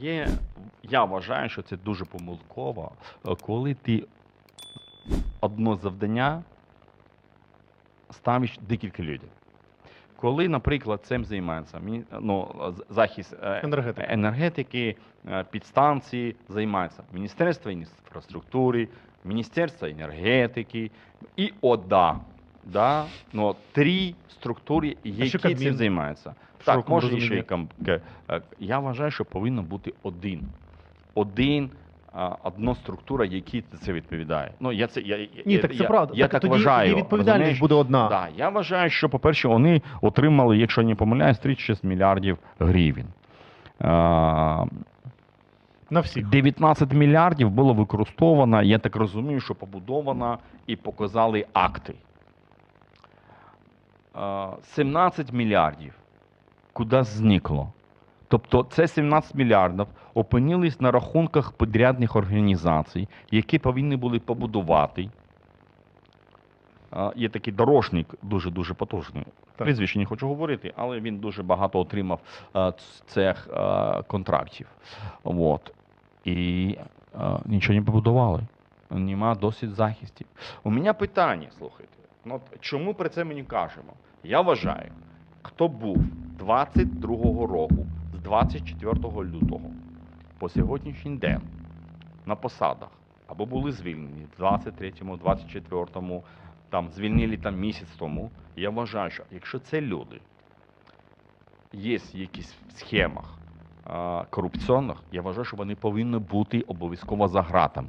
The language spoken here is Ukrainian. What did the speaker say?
є, я вважаю, що це дуже помилково, е, коли ти одно завдання ставиш декілька людей. Коли, наприклад, цим займається ну, захист е, Енергетика. енергетики, е, підстанції займається Міністерство інфраструктури, Міністерство енергетики і ОДА. Да? Ну, три структури, які Кабмін? цим займаються. Так, може і ще й кам- е, Я вважаю, що повинно бути один. Один, одна структура, якій це відповідає. Ну, я це, я, я- так це я, правда. Я так, тоді, вважаю. тоді відповідальність розумієш? буде одна. Да, я вважаю, що, по-перше, вони отримали, якщо не помиляюсь, 36 мільярдів гривень. А, На всіх. 19 мільярдів було використовано, я так розумію, що побудовано і показали акти. А, 17 мільярдів куди зникло. Тобто це 17 мільярдів опинились на рахунках підрядних організацій, які повинні були побудувати. Є такий дорожник дуже-дуже потужний. Прізвище не хочу говорити, але він дуже багато отримав цих контрактів. От. І нічого не побудували. Нема досить захистів. У мене питання, слухайте. Ну, чому про це ми не кажемо? Я вважаю, хто був 22-го року з 24 лютого по сьогоднішній день на посадах або були звільнені в 23-му, 24-му, там звільнили там місяць тому. Я вважаю, що якщо це люди є якісь в схемах корупційних, я вважаю, що вони повинні бути обов'язково за гратами.